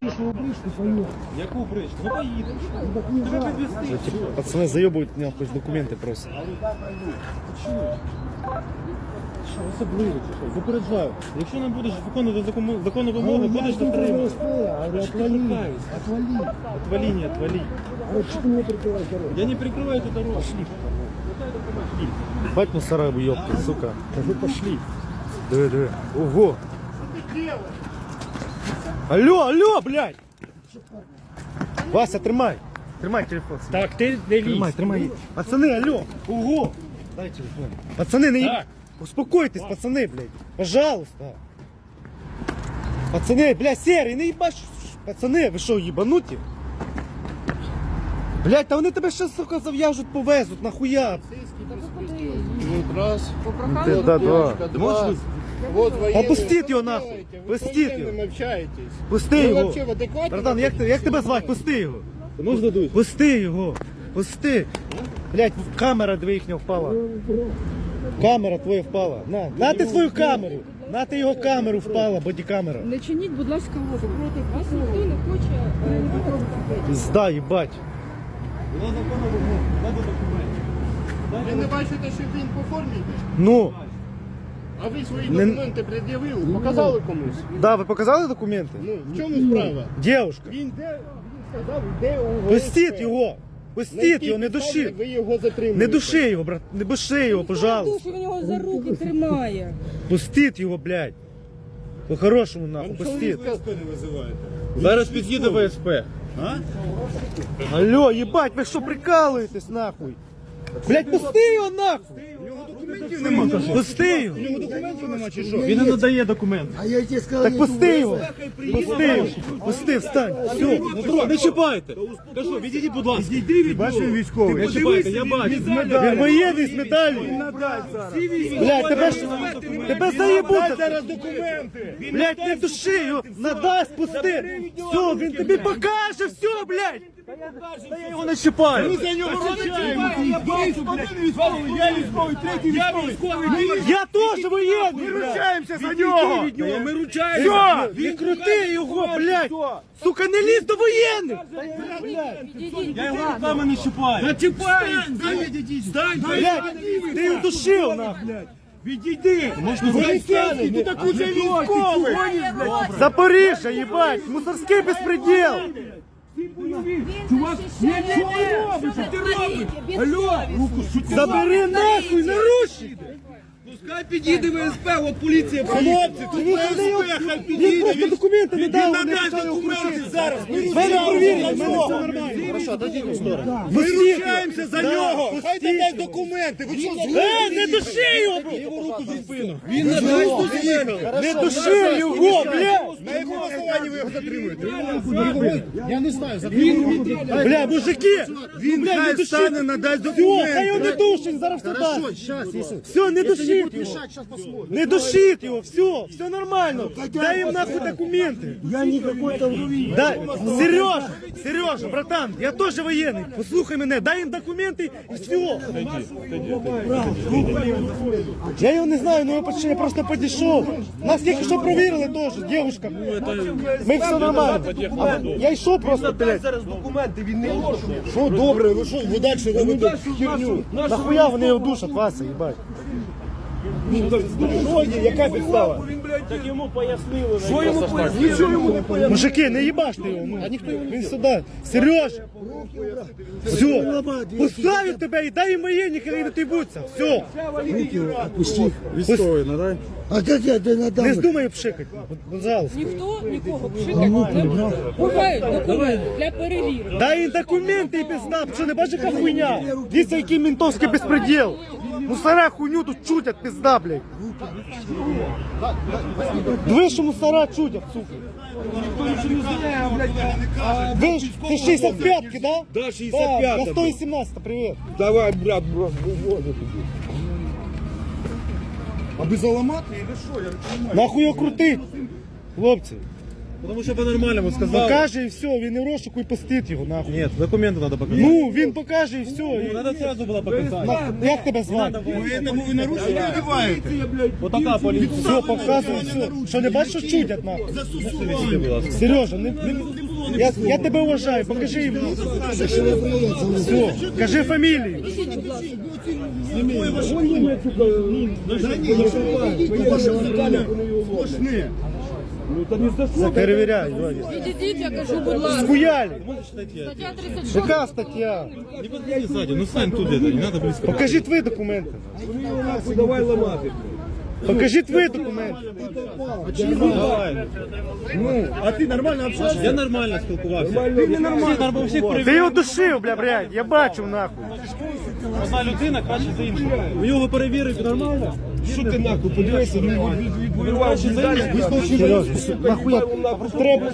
Пішов бричку, поїхав. Яку бричку? Ну поїдемо. Так не Тебе жаль. підвезти. Пацаны заебывают меня хоть документы просто. Що особливо чи що? Попереджаю. Якщо не будеш виконувати законну, законну вимогу, Говорю, я будеш жду затриманий. ВСП, говорю, Что ты отвали, толкаешься? отвали. Отвали, не отвали. Говорю, что ты мне прикрываешь дорогу? Я не прикрываю эту дорогу. Бать мусора ёбки, сука. Да вы пошли. Диви, диви. Ого. Алло, алло, блядь. Вася, тримай. Тримай телефон. Так, ти не Тримай, тримай. Пацаны, алло. Ого. Дай телефон. Пацаны, не... Так. Успокойтесь, пацаны, блядь. Пожалуйста. Пацаны, блядь, серый, не їбаш. Пацаны, ви що, їбануті? Блядь, та вони тебе ще, сука, зав'яжуть, повезуть, нахуя? Вот раз. Ти, Вот да, девочка, да. два. Вот военный. Опустіть його Вы нахуй. знаете, Вы Пустіть с його. военным общаетесь. Пусти Ви його. вообще в адекваті? Братан, як, ти- як тебе звати? Пусти його. Можна дуй? Пусти його. Пусти. Блять, камера дві їхня впала. Камера твоя впала. На, на ти свою камеру. На ти його камеру впала, бодікамера. Не чиніть, будь ласка, опір проти вас ніхто не хоче е, допомогти. Пізда, їбать. Була законна вимога. Надо документи. Ви не бачите, що він по формі йде? Ну, а ви свої Не- документи пред'явили, показали комусь? да, ви показали документи? Ну, в чому справа? Дівушка, Він де, він сказав, де у пустіть його. На Пустіть якій його, не підставі души. Ви його затримуєте. Не души його, брат, не души його, пожалуйста. Душу, він його за руки тримає. Пустіть його, блядь. По-хорошому нахуй, пустіть. не визиваєте. Зараз під'їде ВСП. А? Алло, їбать, ви що прикалуєтесь нахуй? Блять, пусти його нахуй! Пусти його! Він не надає документи. А я тебе сказал, Так пусти його! Пусти його! Пусти, встань! Все! Дмитро, не чіпайте. Кажу, відійдіть, будь ласка. Відійди від Бачиш, він військовий. Не чіпайте, я бачу. Він воєнний з медаллю! Блять, тебе ж тебе заєбуть! зараз документи! Блять, не души його! Надасть, пусти! Все, він тобі покаже, все, блять! Та я його не чіпаю! за нього розчаємо. Я військовий, третій військовий. Я теж воєнний! Ми ручаємося за нього! Ми ручаємося. Все! Не крути його, блядь! Сука, не лізь до воєнних! Я його руками не чіпаю. Не чіпай! Стань! Блядь, ти його душив, нахуй! Відійди! Можна Поліцейський, ти так уже військовий! Запоріжжя, їбать! Мусорський безпреділ! Чувак, ні, ні, ні, що ти робиш? Алло, Забери нахуй, наручники! Пускай підійде ВСП, от поліція. Хлопці, тут Він хай Він просто документи не дав, Він вони надасть документи зараз. Ми Мене за мене нього. все нормально. Хорошо, дадіть в сторону. Ми ручаємося за нього. Хай дасть документи. Ви що, Е, не души його! Його руку за спину. Він надасть документи. Не души його, блядь! На якому основанні ви його затримуєте? Бля, мужики! Він не хай встане, надасть Все, хай його не документи. душить, зараз все дасть. Все, не душить його. Не душить його, все, все нормально. Дай їм нахуй документи. Я не какой-то Дай, Сережа, Сережа, братан, я теж воєнний. Послухай мене, дай їм документи і все. Я його не знаю, ну я просто підійшов. Нас тільки що провірили теж, дівчинка. Ми все нормально. Я йшов просто, блядь. Зараз документи, він не може. Що добре, ви що, ви далі робите херню? Нахуя вони його душать, Вася, їбать. Що є? Яка підстава? Так йому пояснили. Що йому пояснили? Нічого йому не пояснили. Мужики, не їбаште його. Ну. Він сюди. Сереж! Все, поставлю тебе і дай їм воєнні, коли не тибуться. Все, Отпусти. Військовий, надай. А как я тебе надам? не здумай пшикати, пожалуйста. Ніхто нікого пшити не буде. Бувають документи для перевірки. Дай їм документи і пизда, що не бачиш, яка хуйня? Дивіться, який ментовський безпреділ. Мусора хуйню тут чутять, пизда, блядь. Що мусора чутять, сука. Ви ж, ти 65-ки, да? Да, Да, 65-та, я 118, привіт. Давай, брат, брат, Аби заламати, і що? Я Нахуй його крутить, хлопці. Тому що по-нормальному сказав. Покаже і все, він не в розшуку і пустить його нахуй. Ні, документи треба показати. Ну, він покаже і все. і- Треба одразу було показати. Нахуй, Як тебе звати? Ви, ви нарушення одіваєте. Отака поліція. Все, показуй, все. Що не бачиш, що чудять нахуй? Ласка. Сережа, не, не, я, я тебе вважаю, покажи їм. Все, кажи фамілію. Перевіряй, давай. Відійдіть, я кажу, будь ласка. Хуялі. Стаття 36. Яка стаття? Не подходи сзади, ну стань тут где-то, не надо близко. Покажи твої документи. Покажи твої документи. Давай. А ти нормально общаєшся? Я нормально спілкувався. Ти не нормально. Всі, всіх Ти його душив, бля, блядь, я бачив нахуй. Одна людина краще за іншу. У нього перевірити нормально. Що ти нахуй, подивися, він відбував Сережа, нахуя треба.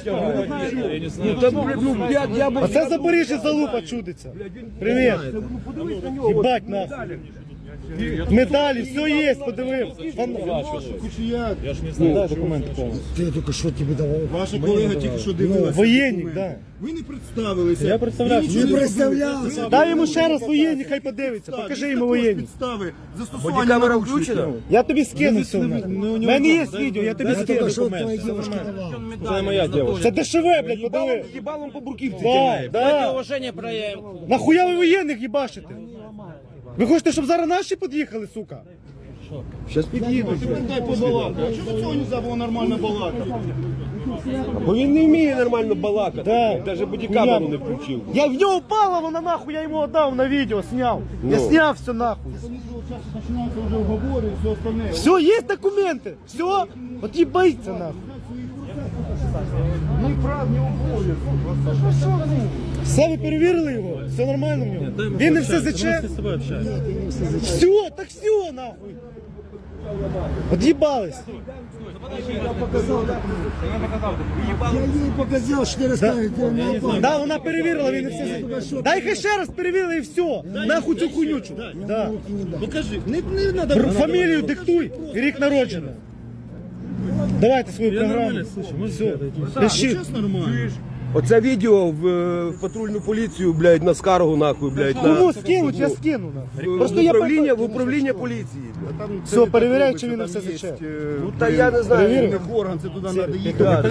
А це Запоріжжя залупа чудиться. Привіт. Їбать нахуй. Медалі, все є, подивив. Кучіяк. Я ж не знаю. Дай документи повністю. Я только что тебе давал. Ваша колега тільки що дивилася. Воєнник, да. Ви не представилися. Я представлявся. Ви Не представлявся. Дай йому ще раз воєнник, хай подивиться. Покажи йому воєнник. Підстави. Застосування камера включена? Я тобі скину все. У мене є відео, я тобі скину. Це моя дівчина. Це дешеве, блядь, подиви. Їбалом по бурківці. Да, да. Уваження проявим. Нахуя ви воєнних їбашите? Ви хочете, щоб зараз наші під'їхали, сука? Зараз під'їдуть. Дай побалакати. Чого цього не було нормально балакати? Бо він не вміє нормально балакати. Да. Навіть бодікамеру не включив. Я в нього впала, вона нахуй, я йому отдав на відео, сняв. Я сняв все нахуй. Починаються вже уговори і все остальне. Все, є документи. Все, от їбається нахуй. Ну і прав, не обов'язок. Все, ви перевірили його? Все нормально в нього? Він не все заче? З тобою общаюся. Все, так все нахуй. От'їбались. Я ей показал, что ты расставить. Да, вона перевірила, він все заче. Дай хай ще раз перевірили і все. Нахуй цю хуйнючу. Да. Покажи. Не, не надо. Р- Фамілію диктуй і рік народження. Давайте свою програму. Все. отойти? Пиши. Нормально. Оце відео в, е, патрульну поліцію, блядь, на скаргу нахуй, блядь, на Кому скинуть, я скину. нахуй. в, Просто в я управління, в управління поліції. Там Все, це перевіряй, чи він все там заче. є, е, Ну та я не знаю. він орган, це туди треба їхати. Да,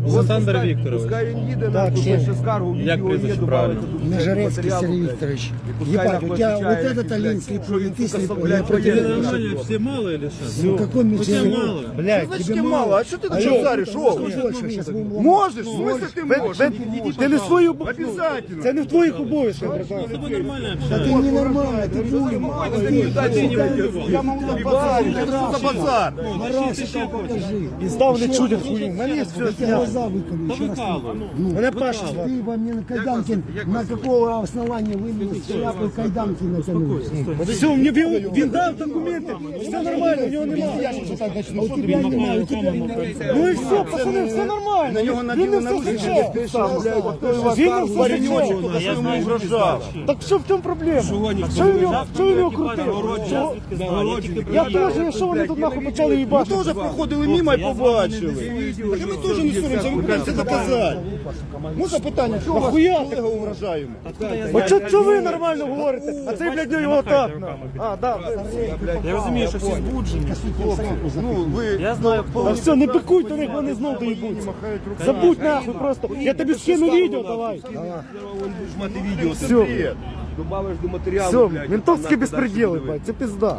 писати Матрецький. заяву і все остальне. Олександр Пускай- Вікторович. Пускай він їде, Так, нахуй, що? пише скаргу, Як відео прізвище є, правильно? добавить Нажаревский матеріалу, Сергей блядь. Викторович. пускай Ебать, нахуй у тебя вот отвечает, этот блядь, Алин что слепой, и він, ты сука, слепой. блядь, Я против воєнний, этого. Нормально, все мало или що? Ну какой мне Тебе тебе мало. Блядь, Значить, мало. А що ти Алло. тут зараз? Що? больше сейчас будем Можеш? В смысле ти ви- можеш? ви- ти не свою бу- Обязательно. Це не в твоїх обов'язках, братан. З тобою нормально Да общаюся. ты ненормальный, ты будем. Я можу базар. Що за базар? Марашика покажи. І став не чудять хуйню. У мене є все Я тебе зняв. глаза выколи. Еще раз. Мене Паша звати. Ты во мне на кайданке, на какого основания вы мне шляпы кайданки натянули? От все, він, він, він дав документи, все нормально, у нього немає. А у тебя немає, у тебя немає. Ну і все, пацани, все нормально. На нього Він наділи не все наручники, заче. підписав, блядь, хто його Він не скаргу, все вареньочок, заче. хто що йому вражав. Так що в чому проблема? Що він його, що він його крутив? Чого? Я теж, що вони тут нахуй почали Ми їбати? теж проходили мимо і побачили. Так ми теж не соромся, ми будемо це доказати. Можна питання, чого вас колега вражаємо? Що, що ви нормально говорите? А цей, блядь, його так. на. А, да. Я розумію, що всі збуджені. Ну, ви Я знаю, А все, не пикуй, то них вони знов доїбуться. Забудь нахуй просто. Я тобі скину відео, давай. мати відео, Все. Добавиш до матеріалу, Все, блядь, ментовський там, безпреділ, нахуй, ебать, це пизда.